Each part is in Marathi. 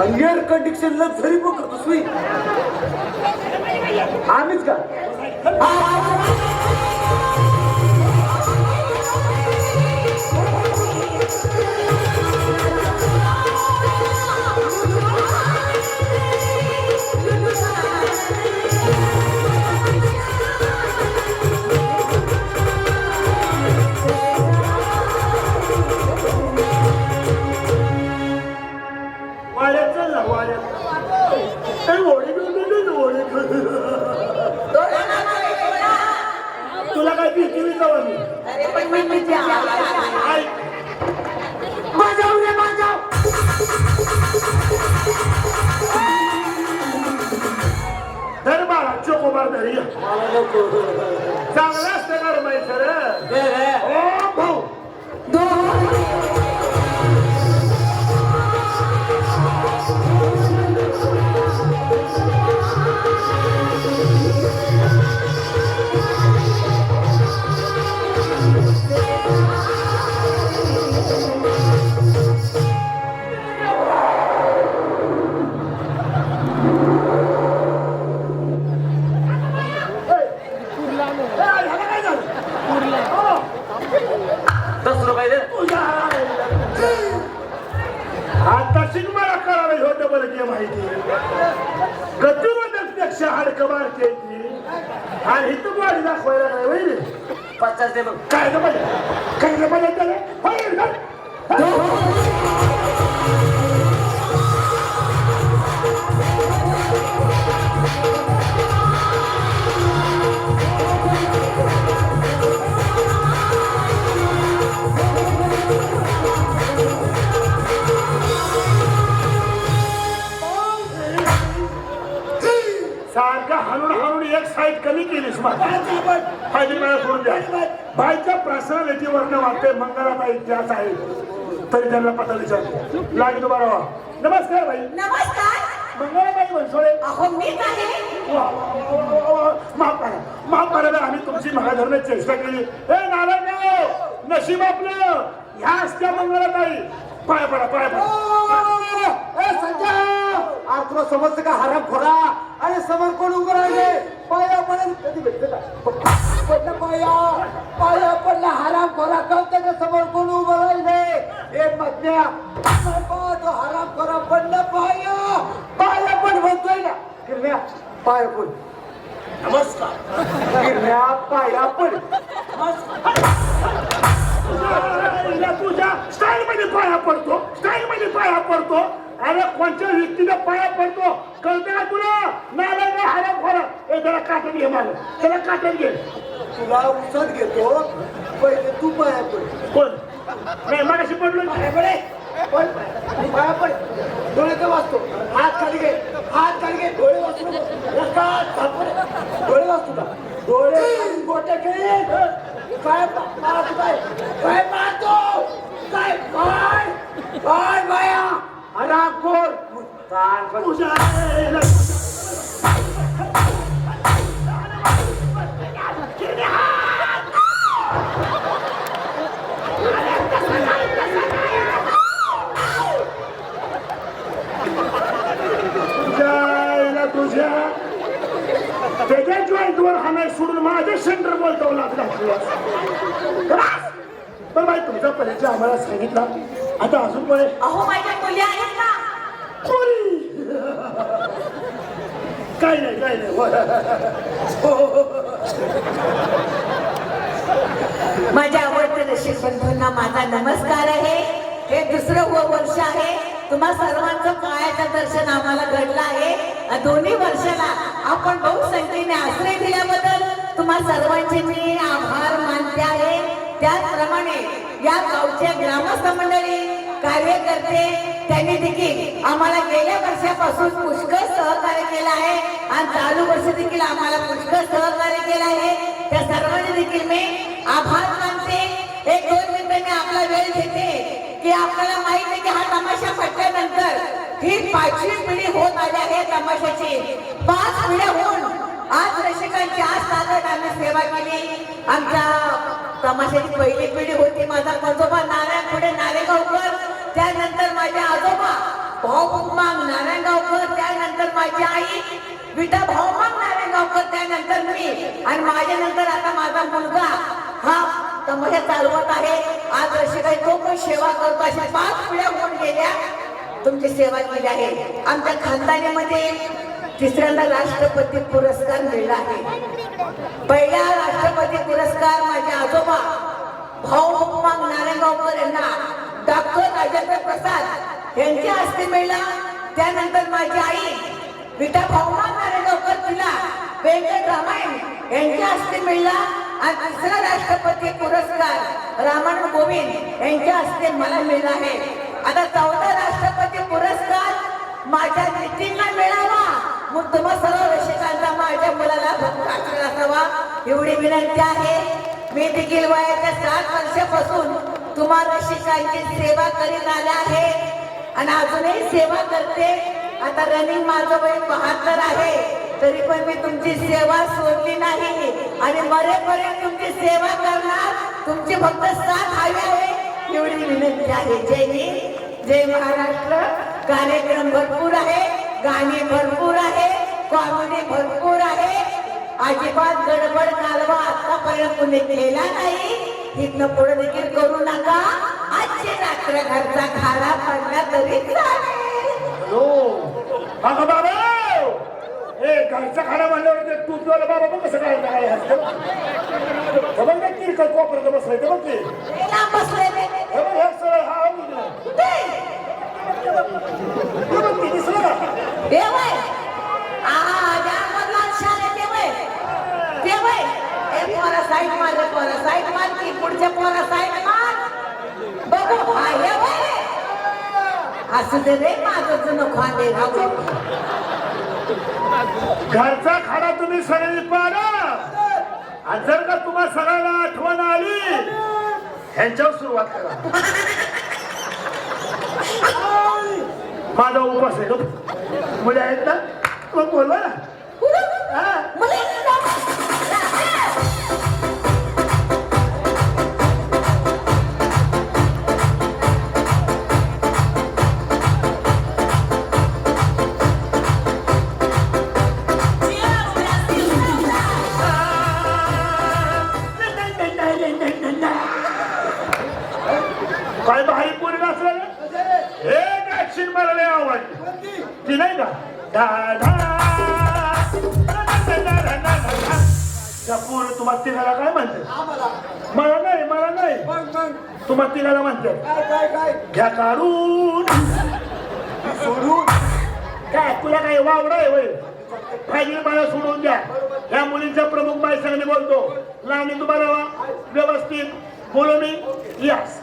आणि एअर कंडिशन लक्झरी बघतो सुई आम्हीच का? पर्सनॅलिटीवरनं वाटते मंगलाबाई त्याच आहे. तरी त्यांना पता विचारतो लागतो बरं नमस्कार बाई. नमस्कार. अहो वा, वा. माफ करा. माफ करा आम्ही तुमची महाधरणाची चेष्टा केली. ए नारायण नशीब आपलं. ह्या असत्या मंगलाबाई पाय पडा पाय पडा. संजय! तुला समजतं का हराम खोरा अरे समोर कोण उभं राहिले? पाया पडेल. कधी भेटते का? पडलं पाया. पाया पडला हराम खोरा. कळतं का समोर कोण उभं राहिले? ए मधल्या तो हराम खोरा पडलं पाया. पाया पण म्हणतोय ना. किरण्या पाया पण. नमस्कार. किरण्या पाया पण. तुझ्या तुझ्या स्टाईल मध्ये पाया पडतो. स्टाईल मध्ये पाया पडतो. अरे कोणत्या व्यक्तीला पाया पडतो? कळते का तुला? नारायण हरा खोरा? ए त्याला काटून घे मला त्याला काटून घे. तुला उसत घेतो. पहिले तू पाया पड. कोण? नाही मगाशी पडलो पाया पडे पण पाया पड. डोळे का वाचतो हात खाली घे. हात खाली घे. डोळे नको. एका थापड डोळे वाचतो का डोळे गोटे घे काय मारतो काय? काय मारतो काय? काय काय बाया त्याच्या जॉईंटवर हा नाही सोडून माझ्या सेंटर बोलतो लागला पण बाई तुमचा परिचय आम्हाला सांगितला. आता अजून पण अहो माझ्या मुली आहेत ना. काय नाही काय नाही होय. माझ्या आवडत्या रशीद बंधूंना माझा नमस्कार आहे. हे दुसरं व वर्ष आहे. तुम्हा सर्वांचं कायाचं दर्शन आम्हाला घडलं आहे. दोन्ही वर्षाला आपण बहुसंख्येने आश्रय दिल्याबद्दल तुम्हा सर्वांचे मी आभार मानते आहे. त्याचप्रमाणे या गावच्या ग्रामस्थ मंडळी कार्यकर्ते त्यांनी देखील आम्हाला गेल्या वर्षापासून पुष्कळ सहकार्य केलं आहे. आणि चालू वर्ष देखील आम्हाला पुष्कळ सहकार्य केलं आहे. त्या सर्वांनी देखील मी आभार मानते. एक दोन मिनिटं मी आपला वेळ घेते. की आपल्याला माहीत आहे की हा तमाशा पटल्यानंतर ही पाचवी पिढी होत आली आहे तमाशाची. पाच पिढ्या होऊन आज रसिकांची आज साधत आम्ही सेवा केली. आमच्या तमाशाची पहिली पिढी होती. माझा पंजोबा नारायण पुढे नारेगावकर त्यानंतर माझे आजोबा भाऊ कुमांग नारायणगावकर त्यानंतर माझी आई विटा भाऊ मांग नारायणगावकर त्यानंतर मी आणि माझ्या नंतर आता माझा मुलगा हा तमाशा चालवत आहे. आज अशी काही तो पण सेवा करतो अशा पाच पिढ्या होऊन गेल्या. तुमची सेवा केली आहे. आमच्या खानदानीमध्ये तिसऱ्यांदा राष्ट्रपती पुरस्कार मिळला आहे. पहिला राष्ट्रपती पुरस्कार माझे आजोबा भाऊ हुकमांग नारायणगावकर यांना डॉक्टर राजेंद्र प्रसाद यांच्या हस्ते मिळला. त्यानंतर माझी आई विठा भाऊमान नारायणगावकर तिला व्यंकट रामायण यांच्या हस्ते मिळला. आणि तिसरा राष्ट्रपती पुरस्कार रामायण गोविंद यांच्या हस्ते मला मिळला आहे. आता चौथा राष्ट्रपती पुरस्कार माझ्या नितींना मिळावा. मग तुम्हा सर्व रसिकांचा माझ्या मुलाला भक्त आशीर्वाद असावा एवढी विनंती आहे. मी देखील वयाच्या सात वर्षापासून तुम्हा रसिकांची सेवा करीत आले आहे. आणि अजूनही सेवा करते. आता रनिंग माझं वय बहात्तर आहे. तरी पण मी तुमची सेवा सोडली नाही. आणि मरेपर्यंत तुमची सेवा करणार तुमची फक्त साथ हवी आहे. एवढी विनंती आहे. जय हिंद. जय महाराष्ट्र. कार्यक्रम भरपूर आहे गाणी भरपूर आहे कॉमेडी भरपूर आहे. अजिबात गडबड कालवा आतापर्यंत कुणी केला नाही. इथनं पुढे देखील करू नका. आजची रात्र घरचा खारा पडला तरी. हो बाबा ए घरचा खाना म्हणल्यावर ते तू तुला बाबा बघ कसं काय काय असतं खबर नाही किरकट कोपऱ्यात बसलाय ते बघ की. लय साईड मार रे पोरा साईड मार की पुढच्या पोरा साईड मार. बघू वय असू दे रे राहू घरचा खाना तुम्ही सगळी पाडा. आणि जर का तुम्हा सगळ्याला आठवण आली ह्यांच्यावर सुरुवात करा. माझा उपास आहे गं. मुले आहेत ना मग बोलवा ना पोरं तुम्हाला तिघाला काय म्हणते? आम्हाला. मला नाही मला नाही. तुम्हाला तिघाला म्हणते. काय काय काय? घ्या काढून. सोडून. काय तुला काय वावड आहे वय फायदे मला सोडून द्या. या मुलींच्या प्रमुख बाई संघ बोलतो लावणी तुम्हाला व्यवस्थित. बोलो मी. यस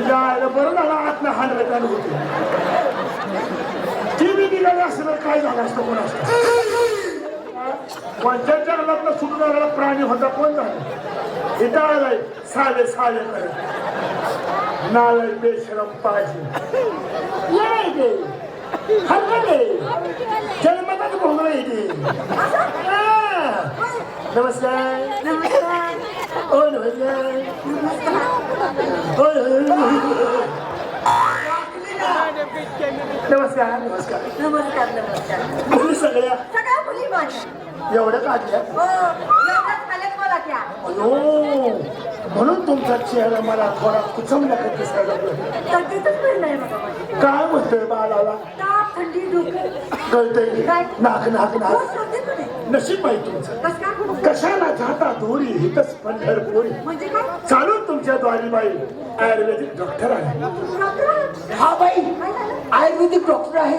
जायला बरं झालं आतनं हाणलं होते ती बी निघाली असं तर काय झालं असतं कोण असतं कोणत्या जंगलातला सुटून आलेला प्राणी होता कोण झाला हे आलाय साले साले करत नालाय बेशरम पाहिजे ये इथे हरवले जन्मताच भोंगला इथे हा. नमस्कार. नमस्कार ओ नमस्कार नमस्कार नमस्कार नमस्कार नमस्कार नमस्कार मुली सगळ्या सगळ्या मुली माझ्या एवढ्या काढल्या हो एवढ्याच खाल्यात बोला क्या अयो म्हणून तुमचा चेहरा मला थोडा दिसायला लागला. तब्येतच काय म्हणतोय बाळाला? ताप थंडी डोकं कळतंय काय? नाक नाक हो, नाक बरी. नशीब पाहिजे तुमचं. कशाला जाता दोरी? हितच पंढरपुरी म्हणजे चालून तुमच्या द्वारीबाई. आयुर्वेदिक डॉक्टर आहे. हा बाई. आयुर्वेदिक डॉक्टर काय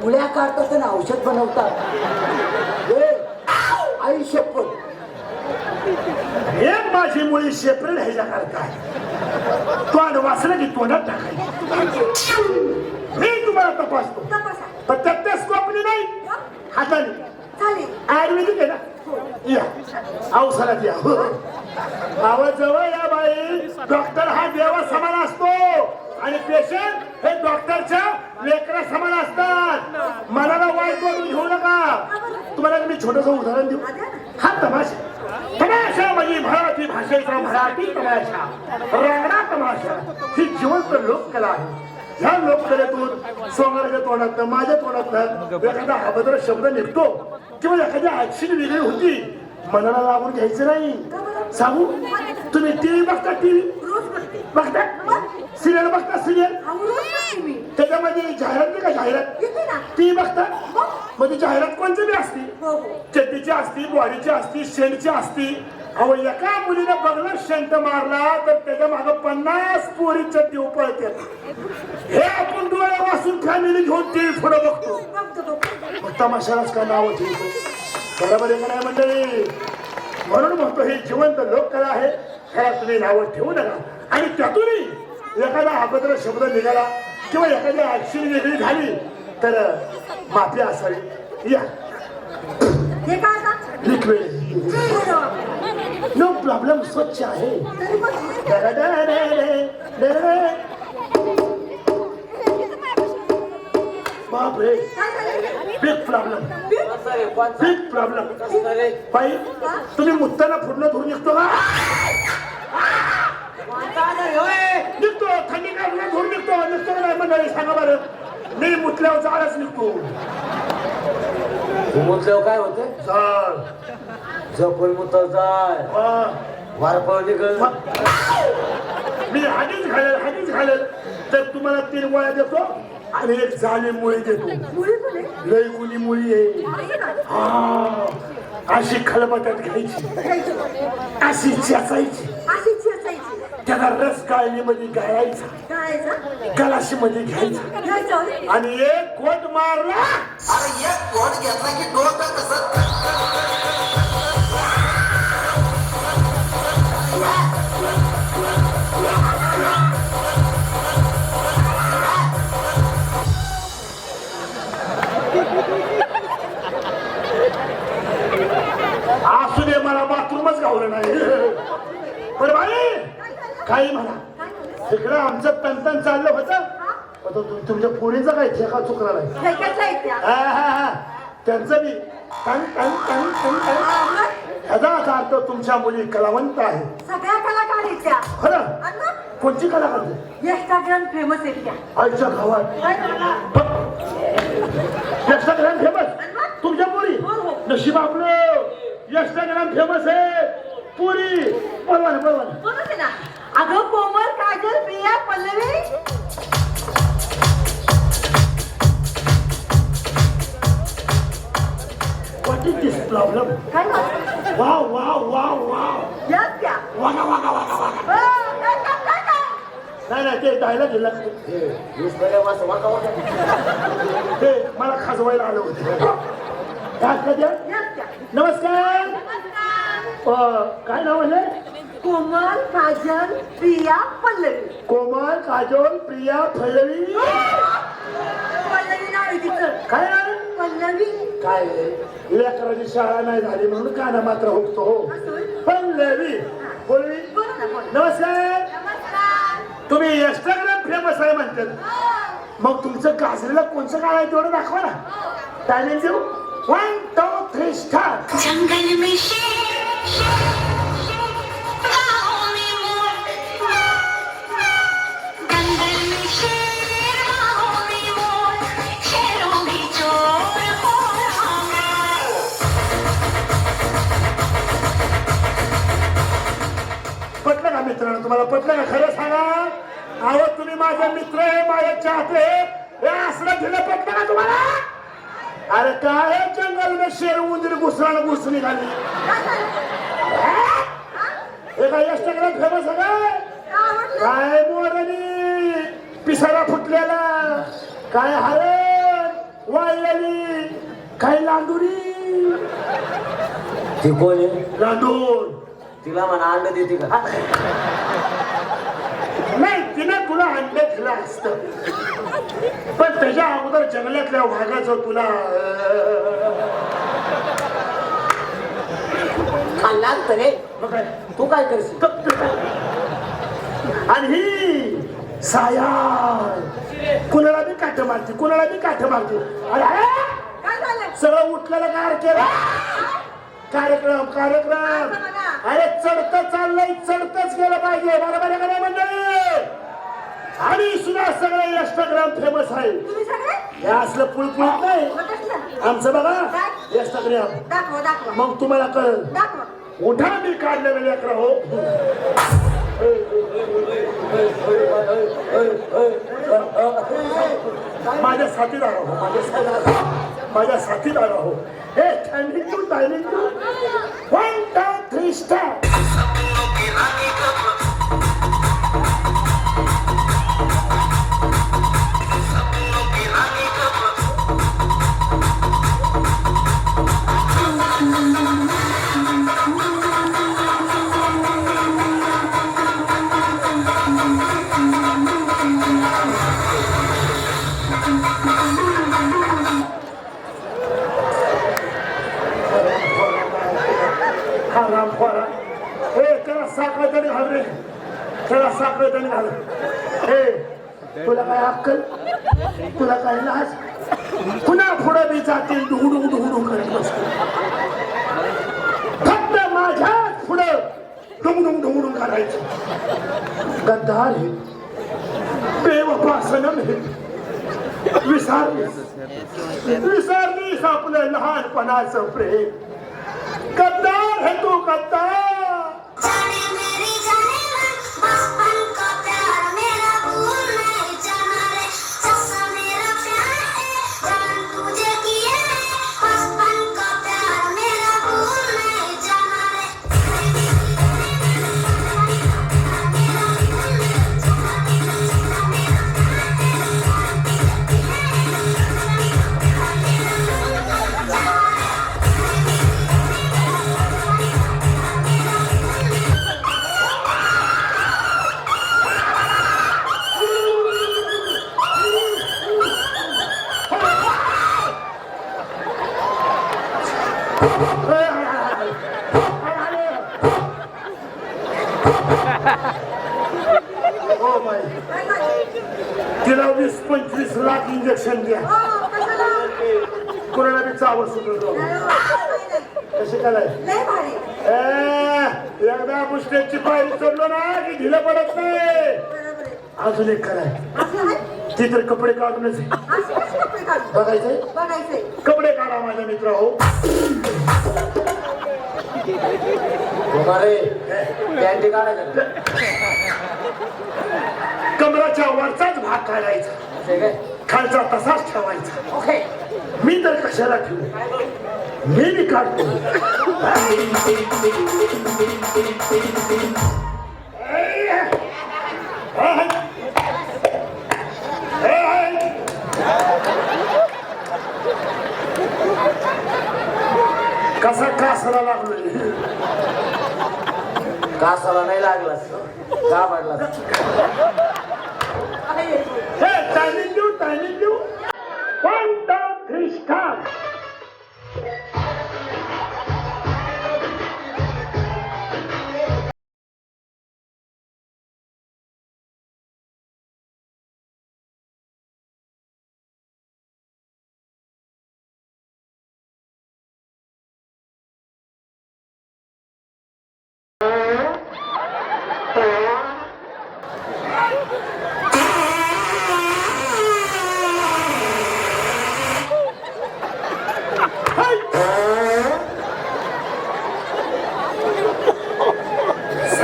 मुळ्या काढतात आणि औषध बनवतात. आई शपथ एक माझी मुळी सेपरेट ह्याच्या करता तोंड वाचलं की तोंडात टाकायची. मी तुम्हाला तपासतो. तपासा. पण त्यात त्या स्कोपनी नाही. हं? हाताने. आयुर्वेदिक आहे ना या. औषधात या हो. जवळ या बाई. डॉक्टर हा देवा समान असतो. आणि पेशंट हे डॉक्टरच्या लेकरा समान असतात. मनाला वाईट वाटून घेऊ नका. तुम्हाला मी छोटस उदाहरण देऊ. हा तमाशा. तमाशा म्हणजे मराठी भाषेचा मराठी तमाशा. रांगडा तमाशा. ही जिवंत लोककला आहे. ह्या लोककलेतून सोंगाराच्या तोंडात माझ्या तोंडात एखादा अभद्र शब्द निघतो किंवा एखादी ऍक्शन वेगळी होती मनाला लागून घ्यायचं नाही. सांगू? तुम्ही टीव्ही बघता टीव्ही रोज बघते? बघता सिरियल बघता सिरियल त्याच्यामध्ये जाहिरात नाही का जाहिरात? टीव्ही बघता? ती जाहिरात कोणची बी असती? हो हो. चड्डीची असती बॉडीची असती शेंडची असती अहो एका मुलीने बघलं शेंट मारला तर त्याच्यामागे पन्नास पोरी चड्डी उपळते हे आपण डोळे वाचून फॅमिली घेऊन टीव्ही पुढे बघतो. मग तमाशालाच का नाव ठेवतो? बरोबर आहे नाही मंडळी? म्हणून म्हणतो ही जिवंत लोककला आहे ह्याला तुम्ही नावं ठेवू नका. आणि त्यातूनही एखादा अभद्र शब्द निघाला किंवा एखादी ऍक्शन वेगळी झाली तर माफी असावी. या. काय. नो प्रॉब्लेम स्वच्छ आहे बापरे काय बिग प्रॉब्लेम बिग प्रॉब्लेम बाई तुम्ही मुत्ताना फुडणं धुवून निघतो का निघतो थंडी काढून धुवून निघतो निघतो नाही मंडळी सांगा बरं मी मुतल्यावर जाळच निघतो मुतल्यावर काय होते जाळ झोपून मुतल जाय हा. वारपळ निघल मी हागीच घालेल हागीच घालेल. तर तुम्हाला तीन गोळ्या देतो आणि एक झाली मुळी देतो. मुली लय गुणी मुळी आहे? हा. अशी खलबत्यात घ्यायची. अशी चेचायची. त्याला रस गाळणीमध्ये गाळायचा. गलाशी मध्ये घ्यायचा. घ्यायचं. आणि एक कोट मारला. अरे एक कोट घेतला की डोकं कसं असू दे मला बाथरूमच गावलं नाही पण बाई काही म्हणा? तिकडं आमचं तंतन चाललं होतं तुमच्या पोरीचा काय ठेका चुकला नाही. हा, हा, हा. त्यांचं टन टन टन हा, मग ह्याचाच अर्थ तुमच्या मुली कलावंत आहे सगळ्या कलाकार आहेत त्या. खरं? आणि मग? कोणची कला करते इंस्टाग्राम फेमस आहेत त्या. आईच्या गावात. काय झालं? इंस्टाग्राम फेमस तुमच्या पुरी हो, हो. नशीब आपलं. इंस्टाग्राम फेमस आहे. पुरी. बरोबर बरोबर ना. अगं Komal Kajal Priya Pallavi. What is this problem काय झालं? वा वा वा वा याच त्या. वागा वागा वागा वागा हो, काय काम, काय काम? नाही नाही ते जायला दिलं ते मला खाजवायला आलं होतं काय कधी याच त्या. नमस्कार नमस्कार. अ, काय नाव आहे कोमल काजल प्रिया पल्लवी कोमल काजोल प्रिया फळवी पल्लवी नाव आहे तिचं काय आहे? पल्लवी काय? लेकराची शाळा नाही झाली म्हणून काना मात्र होतो पल्लवी. बोलवी. बोला ना बोला. नमस्कार. नमस्कार. तुम्ही इंस्टाग्राम फेमस आहे म्हणतात. मग तुमचं गाजलेलं कोणचं काय आहे तेवढं दाखवा ना. टायमिंग देऊ वन टू थ्री स्टार जंगल में तुम्हाला पटलं का? खरं सांगा? अहो तुम्ही माझे मित्र आहे माझे चाहते हे असलं दिलं पटलं का तुम्हाला? अरे काय जंगल में शेर उंदीर घुसरण घुस निघाली? हे काय इंस्टाग्राम फेमस आहे काय? काय मोरणी पिसारा फुटलेला. काय हरण? वाळलेली. काय लांडुरी? ती कोण लांडूर. तिला म्हणा अंड देते का? नाही तिने तुला अंड दिलं असत. पण त्याच्या अगोदर जंगलातल्या वाघाचं तुला खाल्ला तरे मग काय? तू काय करशील? आणि ही साया. कुणाला बी काठ मारते कुणाला बी काठ मारते. अरे अरे, काय झालं? सगळं उठलेलं काय केलं. कार्यक्रम कार्यक्रम. अरे चढत चाललंय चढतच गेलं पाहिजे. बरोबर आहे का नाही मंडळी आणि सुद्धा सगळं इंस्टाग्राम फेमस आहे तुम्ही सगळे? हे असलं पुळपुळत नाही. मग कसलं? आमचं बघा इंस्टाग्राम दाखवा दाखवा. मग तुम्हाला कळल. दाखवा. उठा मी काढलेलं लेकर हो. माझ्या साथीदार हो माझ्या साथीदार माझ्या साथीदार हो हे timing two one two three त्याला साखर तरी घाल रे त्याला साखर तरी घाल हे तुला काय अक्कल? तुला काय लाज? पुन्हा पुढे मी जातील डुगडू डुगडू करत बसतो फक्त माझ्याच पुढं डुंगडुंग डुंगडुंग करायचं. गद्दार हे. बेवफा हे. विसरलीस. विसरलीस आपलं लहानपणाचं प्रेम. गद्दार हे तू गद्दार. ना की ढिलं पडत नाही. अजून एक आहे. ती तर कपडे काढूनच कसे कपडे काढू बघायचंय? बघायचंय. कपडे काढा माझ्या मित्र हो कमराच्या वरचाच भाग काढायचा. खालचा तसाच ठेवायचा. ओके. मी तर कशाला ठेवू? मी काढतो. कसा कासाला लागलो कासाला नाही लागला. का पडला टायमिंग देऊ टायमिंग देऊ. वन दोन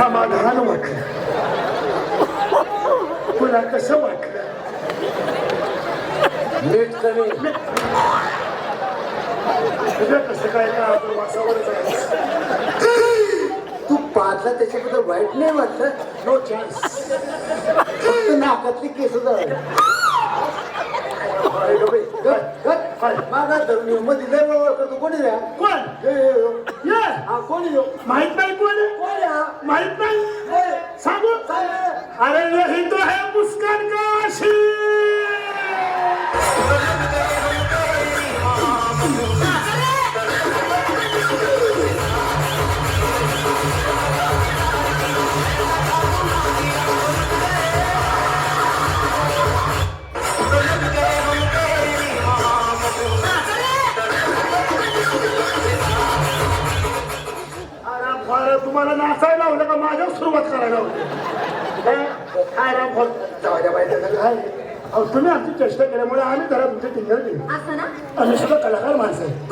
समाधान वाटलं तुला कसं वाटलं. मीठ कमी तुझं कसं काय का आपण वासावरच आहे तू पाहतला त्याच्याबद्दल वाईट नाही वाटलं. नो चान्स फक्त नाकातली केस लय बरोबर करतो कोणी रे? कोण? हे. ये कोणी हो माहीत नाही कोण? माहीत नाही कोण? सांगू काय आहे? अरे यही तो है मुस्कान का आशिक केल्यामुळे आम्ही जरा तुमचे टिंगर केले असं ना? आम्ही सुद्धा कलाकार माणसं आहे.